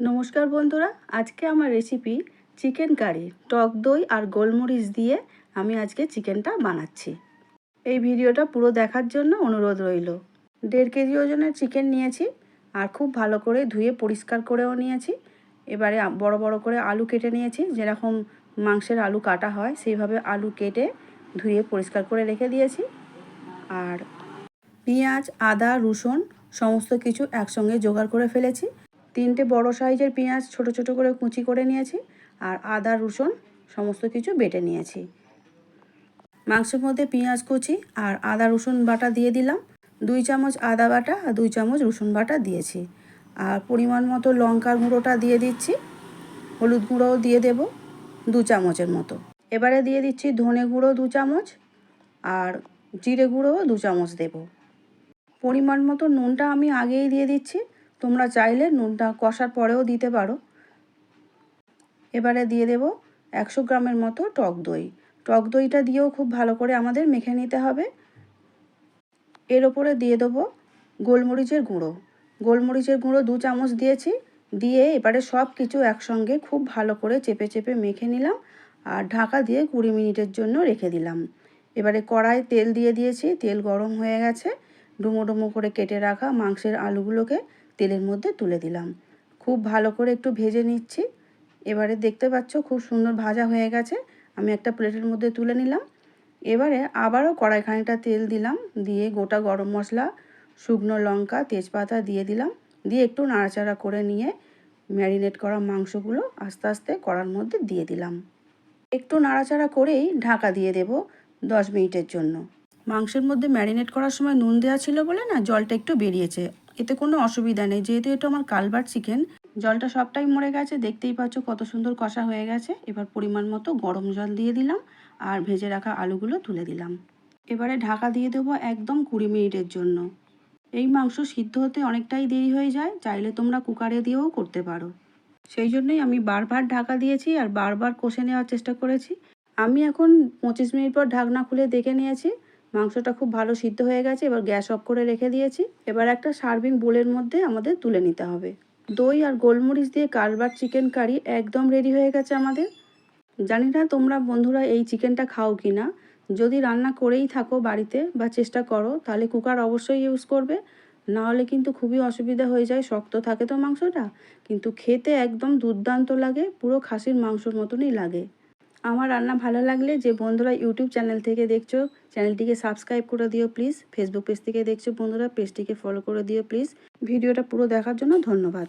নমস্কার বন্ধুরা, আজকে আমার রেসিপি চিকেন কারি, টক দই আর গোলমরিচ দিয়ে আমি আজকে চিকেনটা বানাচ্ছি। এই ভিডিওটা পুরো দেখার জন্য অনুরোধ রইল। দেড় কেজি ওজনের চিকেন নিয়েছি, আর খুব ভালো করে ধুয়ে পরিষ্কার করেও নিয়েছি। এবারে বড় বড় করে আলু কেটে নিয়েছি, যেরকম মাংসের আলু কাটা হয়, সেইভাবে আলু কেটে ধুয়ে পরিষ্কার করে রেখে দিয়েছি। আর পেঁয়াজ, আদা, রসুন, সমস্ত কিছু একসঙ্গে জোগাড় করে ফেলেছি। তিনটে বড় সাইজের পেঁয়াজ ছোট ছোট করে কুচি করে নিয়েছি আর আদা, রসুন সমস্ত কিছু বেটে নিয়েছি। মাংসের মধ্যে পেঁয়াজ কুচি আর আদা, রসুন বাটা দিয়ে দিলাম। দুই চামচ আদা বাটা আর দুই চামচ রসুন বাটা দিয়েছি। আর পরিমাণ মতো লঙ্কার গুঁড়োটা দিয়ে দিচ্ছি। হলুদ গুঁড়োও দিয়ে দেব দু চামচের মতো। এবারে দিয়ে দিচ্ছি ধনে গুঁড়ো দু চামচ আর জিরে গুঁড়োও দু চামচ দেব। পরিমাণ মতো নুনটা আমি আগেই দিয়ে দিচ্ছি। তোমরা চাইলে নুনটা কষার পরেও দিতে পারো। এবারে দিয়ে দেব একশো গ্রামের মতো টক দই। টক দইটা দিয়েও খুব ভালো করে আমাদের মেখে নিতে হবে। এর ওপরে দিয়ে দেবো গোলমরিচের গুঁড়ো। গোলমরিচের গুঁড়ো দু চামচ দিয়েছি। দিয়ে এবারে সব কিছু একসঙ্গে খুব ভালো করে চেপে চেপে মেখে নিলাম আর ঢাকা দিয়ে কুড়ি মিনিটের জন্য রেখে দিলাম। এবারে কড়াই তেল দিয়ে দিয়েছি। তেল গরম হয়ে গেছে। ডুমো ডুমো করে কেটে রাখা মাংসের আলুগুলোকে তেলের মধ্যে তুলে দিলাম। খুব ভালো করে একটু ভেজে নিচ্ছি। এবারে দেখতে পাচ্ছ খুব সুন্দর ভাজা হয়ে গেছে। আমি একটা প্লেটের মধ্যে তুলে নিলাম। এবারে আবারও কড়াইখানিটা তেল দিলাম। দিয়ে গোটা গরম মশলা, শুকনো লঙ্কা, তেজপাতা দিয়ে দিলাম। দিয়ে একটু নাড়াচাড়া করে নিয়ে ম্যারিনেট করা মাংসগুলো আস্তে আস্তে কড়ার মধ্যে দিয়ে দিলাম। একটু নাড়াচাড়া করেই ঢাকা দিয়ে দেব দশ মিনিটের জন্য। মাংসের মধ্যে ম্যারিনেট করার সময় নুন দেওয়া ছিল বলে না, জলটা একটু বেরিয়েছে। এতে কোনো অসুবিধা নেই। যেহেতু এটা আমার কালবার চিকেন, জলটা সবটাই মরে গেছে। দেখতেই পাচ্ছ কত সুন্দর কষা হয়ে গেছে। এবার পরিমাণ মতো গরম জল দিয়ে দিলাম আর ভেজে রাখা আলুগুলো তুলে দিলাম। এবারে ঢাকা দিয়ে দেবো একদম কুড়ি মিনিটের জন্য। এই মাংস সিদ্ধ হতে অনেকটাই দেরি হয়ে যায়, চাইলে তোমরা কুকারে দিয়েও করতে পারো। সেই জন্যই আমি বারবার ঢাকা দিয়েছি আর বারবার কষে নেওয়ার চেষ্টা করেছি। আমি এখন পঁচিশ মিনিট পর ঢাকনা খুলে দেখে নিয়েছি। মাংসটা খুব ভালো সিদ্ধ হয়ে গেছে, এবার গ্যাস অফ করে রেখে দিয়েছি। এবার একটা সার্ভিং বোলের মধ্যে আমাদের তুলে নিতে হবে। দই আর গোলমরিচ দিয়ে কারবার চিকেন কারি একদম রেডি হয়ে গেছে আমাদের। জানি না তোমরা বন্ধুরা এই চিকেনটা খাও কি না যদি রান্না করেই থাকো বাড়িতে বা চেষ্টা করো, তাহলে কুকার অবশ্যই ইউজ করবে। না হলে কিন্তু খুবই অসুবিধা হয়ে যায়, শক্ত থাকে তো মাংসটা। কিন্তু খেতে একদম দুর্দান্ত লাগে, পুরো খাসির মাংসর মতনই লাগে। আমার রান্না ভালো লাগলে যে বন্ধুরা ইউটিউব চ্যানেল থেকে দেখছ, চ্যানেলটিকে সাবস্ক্রাইব করে দিও প্লিজ। ফেসবুক পেজ থেকে দেখছ বন্ধুরা পেজটিকে ফলো করে দিও প্লিজ। ভিডিওটা পুরো দেখার জন্য ধন্যবাদ।